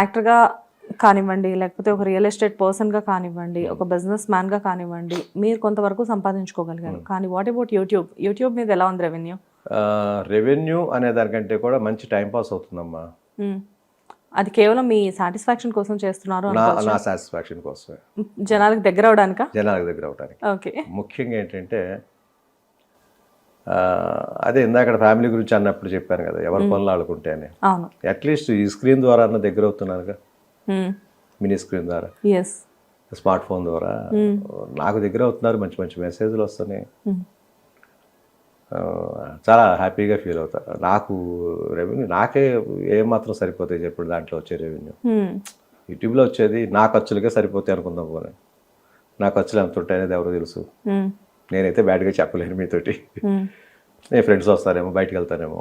యాక్టర్గా కానివ్వండి లేకపోతే ఒక రియల్ ఎస్టేట్ పర్సన్గా కానివ్వండి ఒక బిజినెస్ మ్యాన్గా కానివ్వండి మీరు కొంతవరకు సంపాదించుకోగలిగారు. కానీ వాట్ అబౌట్ యూట్యూబ్ యూట్యూబ్ మీద ఎలా ఉంది రెవెన్యూ? రెవెన్యూ అనే దానికంటే కూడా మంచి టైం పాస్ అవుతుందమ్మా. అది కేవలం మీ సాటిస్ఫాక్షన్ కోసం చేస్తున్నారు నా సాటిస్ఫాక్షన్ కోసమే. జనాలకు దగ్గర అవడానికా? జనాలకు దగ్గర అవడానికి ఓకే ముఖ్యంగా ఏంటంటే అదే ఇందాక ఫ్యామిలీ గురించి అన్నప్పుడు చెప్పాను కదా ఎవరి పనులు ఆడుకుంటే అని అట్లీస్ట్ ఈ స్క్రీన్ ద్వారా అన్న దగ్గర అవుతున్నానుగా మినీ స్క్రీన్ ద్వారా? స్మార్ట్ ఫోన్ ద్వారా? నాకు దగ్గర అవుతున్నారు మంచి మంచి మెసేజ్లు వస్తున్నాయి. చాలా హ్యాపీగా ఫీల్ అవుతా. నాకు రెవెన్యూ నాకే ఏమాత్రం సరిపోతాయి చెప్పండి దాంట్లో వచ్చే రెవెన్యూ యూట్యూబ్లో వచ్చేది నా ఖర్చులకే సరిపోతాయి అనుకుందాం పోనీ. నా ఖర్చులు ఎంత ఉంటాయనేది ఎవరు తెలుసు. నేనైతే బ్యాడ్గా చెప్పలేను మీతోటి. నీ ఫ్రెండ్స్ వస్తారేమో బయటికి వెళ్తానేమో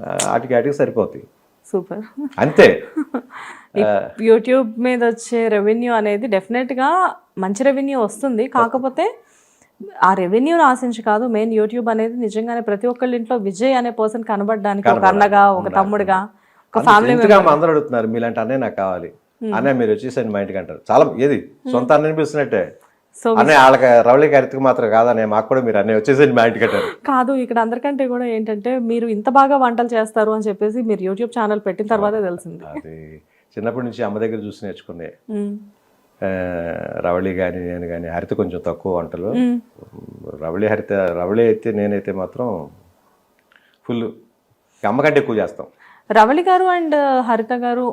ఆ, వాటికి వాటికి సరిపోతాయి. సూపర్. అంతే. యూట్యూబ్ మీద వచ్చే రెవెన్యూ అనేది డెఫినెట్గా మంచి రెవెన్యూ వస్తుంది. కాకపోతే ఆ రెవెన్యూని ఆశించి కాదు మెయిన్ యూట్యూబ్ అనేది నిజంగానే ప్రతి ఒక్కళ్ళ ఇంట్లో విజయ్ అనే పర్సన్ కనబడడానికి ఒక అన్నగా ఒక తమ్ముడిగా ఒక ఫ్యామిలీ అందరూ అడుగుతున్నారు మీలాంటి అన్నయ్య నాకు కావాలి. అన్నయ్య మీరు వచ్చేసండి మా ఇంటికి అంటారు. చాలా ఏది? సొంత అన్నయ్య పిలుస్తున్నట్టే. సో అన్నయ్య వాళ్ళకి రవళి గారికి మాత్రం కాదన్నయ్య మాకు కూడా మీరు మా ఇంటికి అంటారు. కాదు ఇక్కడ అందరికంటే కూడా ఏంటంటే మీరు ఇంత బాగా వంటలు చేస్తారు అని చెప్పేసి మీరు యూట్యూబ్ ఛానల్ పెట్టిన తర్వాతే తెలిసింది. అది చిన్నప్పటి నుంచి అమ్మ దగ్గర చూసి నేర్చుకునే. రవళి కానీ నేను కానీ హరిత కొంచెం తక్కువ వంటలు. రవళి హరిత రవళి అయితే నేనైతే మాత్రం ఫుల్ అమ్మ కంటే ఎక్కువ చేస్తాం. రవళి గారు అండ్ హరిత గారు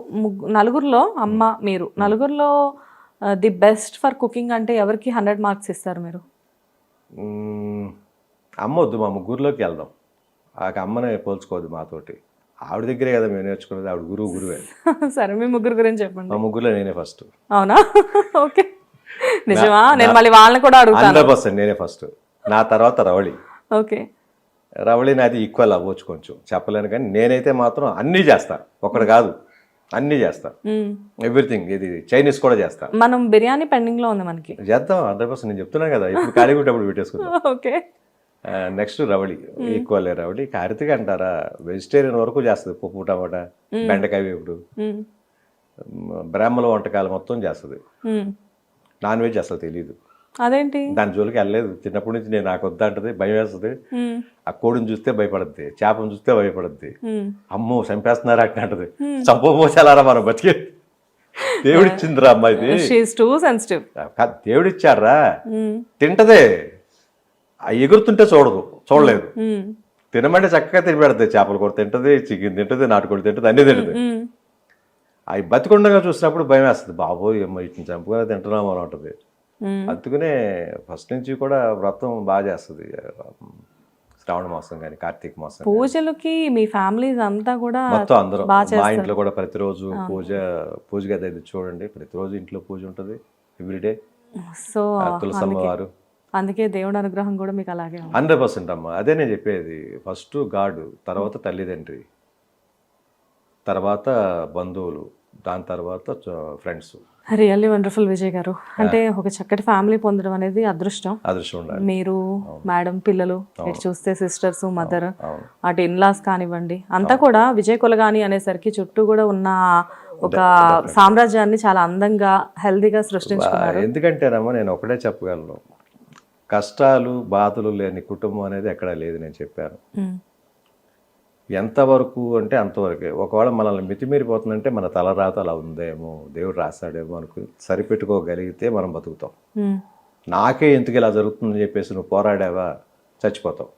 నలుగురిలో అమ్మ మీరు నలుగురిలో ది బెస్ట్ ఫర్ కుకింగ్ అంటే ఎవరికి హండ్రెడ్ మార్క్స్ ఇస్తారు మీరు? మ్మ్. అమ్మ వద్దు మా ముగ్గురులోకి వెళ్దాం. ఆ అమ్మనే పోల్చుకోవద్దు మాతోటి. ఆవిడ దగ్గరే కదా మేము నేర్చుకున్నది ఆవిడ గురువు గురువే. సరే మీ ముగ్గురు గురించి చెప్పండి. మా ముగ్గురులో నేనే ఫస్ట్. అవునా? ఓకే. నిజమా? నేను మళ్ళీ వాళ్ళని కూడా అడుగుతాను. హండ్రెడ్ పర్సెంట్ నేనే ఫస్ట్. నా తర్వాత రవళి. ఓకే. రవళి నాది ఈక్వల్ అవ్వచ్చు కొంచెం. చెప్పలేను కానీ నేనైతే మాత్రం అన్నీ చేస్తా. ఒకటి కాదు. అన్నీ చేస్తా. ఎవ్రీథింగ్ ఇది చైనీస్ కూడా చేస్తా. మనం బిర్యానీ పెండింగ్లో ఉంది మనకి. చేద్దాం హండ్రెడ్ పర్సెంట్ నేను చెప్తున్నాను కదా ఇప్పుడు ఖాళీ ఉంటప్పుడు పెట్టేసుకుందాం. Okay. Next Ravali equal Ravali. Karthika అంటారా వెజిటేరియన్ వరకు చేస్తుంది పప్పు టమాటా బెండకాయ. మ్, బ్రాహ్మణ వంటకాలు మొత్తం చేస్తుంది. నాన్ వెజ్ అసలు తెలియదు అదేంటి? దాని జోలికి వెళ్ళలేదు. చిన్నప్పటి నుంచి నేను నాకు వద్దా అంటది భయం వేస్తుంది. ఆ కోడిని చూస్తే భయపడద్ది చేపను చూస్తే భయపడద్ది. మ్మ్. అమ్మో చంపేస్తున్నారు అట్లా అంటది. చంపబోసేలారా మనం బతికే? దేవుడిచ్చిందిరా కాదు, దేవుడిచ్చారా తింటదే. ఎగురుతుంటే చూడదు చూడలేదు. తినమంటే చక్కగా తిని పెడతాయి చేపల కూర తింటది చికెన్ తింటది నాటుకోడి తింటది అన్ని తింటది. అవి బతికుండగా చూసినప్పుడు భయం వేస్తుంది. బాబోయ్ ఇట్ని చంపుకొని తింటున్నాము అని ఉంటుంది అందుకనే ఫస్ట్ నుంచి కూడా వ్రతం బాగా చేస్తుంది. శ్రావణ మాసం కానీ కార్తీక మాసం పూజలకి మీ ఫ్యామిలీస్ అంతా కూడా మొత్తం అందరూ. మా ఇంట్లో కూడా ప్రతిరోజు పూజ పూజ గది అది చూడండి. ప్రతిరోజు ఇంట్లో పూజ ఉంటుంది. ఎవ్రీడే సో తులసమ్మ వారు. అందుకే దేవుడి అనుగ్రహం కూడా మీకు అలాగే హండ్రెడ్ పర్సెంట్ అమ్మ. అదే నేను చెప్పేది. ఫస్ట్ గాడ్ తర్వాత తల్లిదండ్రి తర్వాత బంధువులు దాని తర్వాత ఫ్రెండ్స్ రియల్లీ వండర్ఫుల్ విజయ్ గారు. అంటే ఒక చక్కటి ఫ్యామిలీ పొందడం అనేది అదృష్టం. మీరు మేడం పిల్లలు ఇటు చూస్తే సిస్టర్స్ మదర్ అటు ఇన్లాస్ కానివ్వండి అంతా కూడా విజయ్ కులగాని అనేసరికి చుట్టూ కూడా ఉన్న ఒక సామ్రాజ్యాన్ని చాలా అందంగా హెల్దీగా సృష్టించుకున్నారు. ఎందుకంటేనమ్మా నేను ఒకటే చెప్పగలను. కష్టాలు బాధలు లేని కుటుంబం అనేది ఎక్కడా లేదు నేను చెప్పాను. ఉమ్, ఎంతవరకు అంటే అంతవరకే ఒకవేళ మనల్ని మితిమీరిపోతుందంటే మన తలరాత అలా ఉందేమో దేవుడు రాస్తాడేమో అనుకుని సరిపెట్టుకోగలిగితే మనం బతుకుతాం. నాకే ఎందుకు ఇలా జరుగుతుందని చెప్పేసి నువ్వు పోరాడావా? చచ్చిపోతావు.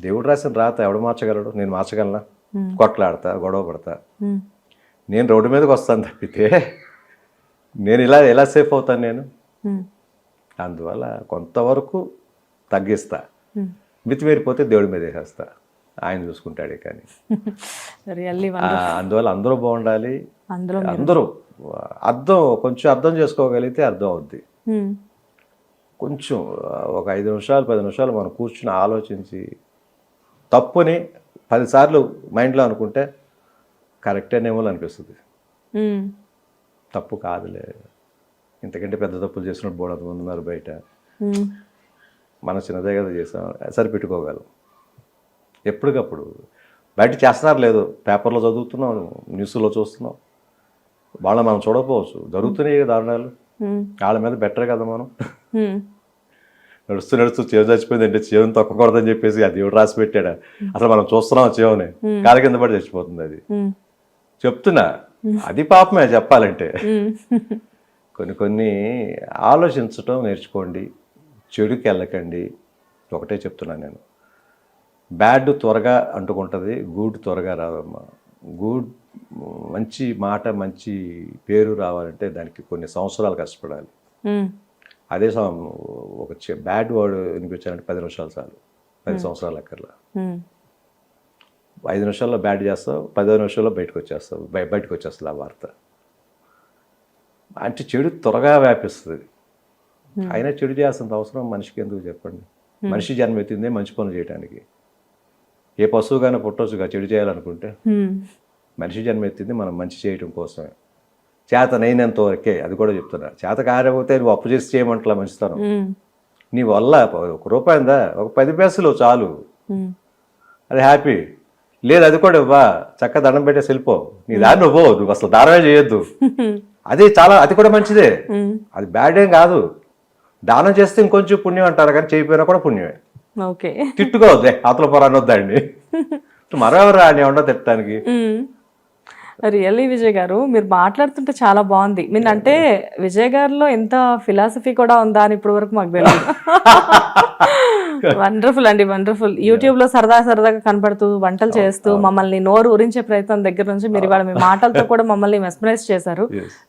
దేవుడు రాసిన రాత ఎవడు మార్చగలడు? నేను మార్చగలనా? కొట్లాడతా గొడవ పడతా. నేను రోడ్డు మీదకి వస్తాను తప్పితే నేను ఇలా ఎలా సేఫ్ అవుతాను నేను? అందువల్ల కొంతవరకు తగ్గిస్తా. మితిమీరిపోతే దేవుడి మీద వేసేస్తా. ఆయన చూసుకుంటాడే కానీ. అందువల్ల అందరూ బాగుండాలి. అందరూ అర్థం కొంచెం అర్థం చేసుకోగలిగితే అర్థం అవుద్ది. ఉమ్, కొంచెం ఒక ఐదు నిమిషాలు పది నిమిషాలు మనం కూర్చుని ఆలోచించి తప్పుని పదిసార్లు మైండ్లో అనుకుంటే కరెక్టేనేమో అనిపిస్తుంది. ఉమ్, తప్పు కాదులే. ఇంతకంటే పెద్ద తప్పులు చేసినట్టు బోడంత మంది ఉన్నారు బయట. ఉమ్, మన చిన్నదే కదా చేసాం. సరిపెట్టుకోగలం. ఎప్పటికప్పుడు. బయట చేస్తున్నారు లేదు. పేపర్లో చదువుతున్నాం న్యూస్లో చూస్తున్నాం. వాళ్ళ మనం చూడకపోవచ్చు. జరుగుతున్నాయి దారుణాలు. వాళ్ళ మీద బెటర్ కదా మనం. నడుస్తూ నడుస్తూ చేవు చచ్చిపోయింది అంటే చేవుని తొక్కకూడదని చెప్పేసి అది దేవుడు రాసి పెట్టాడా? అసలు మనం చూస్తున్నాం చేవుని కాలు కింద పడి చచ్చిపోతుంది అది. చెప్తున్నా అది పాపమే చెప్పాలంటే. కొన్ని కొన్ని ఆలోచించటం నేర్చుకోండి. చెడుకి వెళ్ళకండి ఒకటే చెప్తున్నాను నేను. బ్యాడ్ త్వరగా అంటుకుంటుంది గుడ్ త్వరగా రాదమ్మా గుడ్ మంచి మాట మంచి పేరు రావాలంటే దానికి కొన్ని సంవత్సరాలు కష్టపడాలి. అదే ఒక బ్యాడ్ వర్డ్ వినిపించాలంటే పది నిమిషాలు చాలు పది సంవత్సరాలు అక్కర్లా. ఐదు నిమిషాల్లో బ్యాట్ చేస్తావు పదో నిమిషాల్లో బయటకు వచ్చేస్తావు బయ- బయటకు వచ్చేస్తుంది ఆ వార్త. అంటే చెడు త్వరగా వ్యాపిస్తుంది. అయినా చెడు చేస్తున్న అవసరం మనిషికి ఎందుకు చెప్పండి? మనిషి జన్మ ఎత్తిందే మంచి పనులు చేయడానికి ఏ పశువుగానే పుట్టొచ్చుగా చెడు చేయాలనుకుంటే మనిషి జన్మ ఎత్తింది మనం మంచి చేయటం కోసమే. చేతనైనంత వరకే అది కూడా చెప్తున్నా. చేత కాకపోతే నువ్వు అప్పు చేసి చేయమంటలా మంచితనం నీ వల్ల ఒక రూపాయి ఉందా? ఒక పది పైసలు చాలు. అది హ్యాపీ. లేదు అది కూడా ఇవ్వా. చక్క దండం పెట్టేసి వెళ్ళిపో నీ దారి నువ్వు. నువ్వు అసలు దానమే చేయొద్దు. అది చాలా అది కూడా మంచిదే. అది బ్యాడ్ ఏం కాదు. దానం చేస్తే ఇంకొంచెం పుణ్యం అంటారు కానీ చేయకపోయినా కూడా పుణ్యమే. ఓకే. తిట్టుకోవద్దే అతల పొరాన్ని వద్దండి. మరెవరు అని తిట్టడానికి? రియల్లీ విజయ్ గారు మీరు మాట్లాడుతుంటే చాలా బాగుంది. మీరు అంటే విజయ్ గారిలో ఎంత ఫిలాసఫీ కూడా ఉందా అని ఇప్పటి వరకు మాకు తెలియదు వండర్ఫుల్ అండి వండర్ఫుల్ యూట్యూబ్లో సరదా సరదాగా కనపడుతూ వంటలు చేస్తూ మమ్మల్ని నోరు ఊరించే ప్రయత్నం దగ్గర నుంచి మీరు ఇవాళ మీ మాటలతో కూడా మమ్మల్ని మెస్మరైజ్ చేశారు.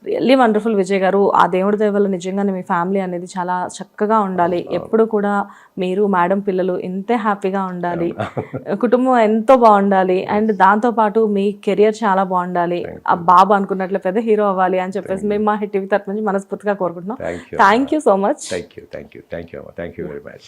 రియల్లీ వండర్ఫుల్ విజయ్ గారు. ఆ దేవుడి దయ వల్ల నిజంగానే మీ ఫ్యామిలీ అనేది చాలా చక్కగా ఉండాలి. ఎప్పుడు కూడా మీరు మేడం పిల్లలు ఇంతే హ్యాపీగా ఉండాలి. కుటుంబం ఎంతో బాగుండాలి. అండ్ దాంతో పాటు మీ కెరియర్ చాలా బాగుండాలి. ఆ బాబు అనుకున్నట్లు పెద్ద హీరో అవ్వాలి అని చెప్పేసి మేము మా హిట్ టీవీ తరఫు నుంచి మనస్ఫూర్తిగా కోరుకుంటున్నాం. Thank you thank you so much thank you thank you thank you thank you very much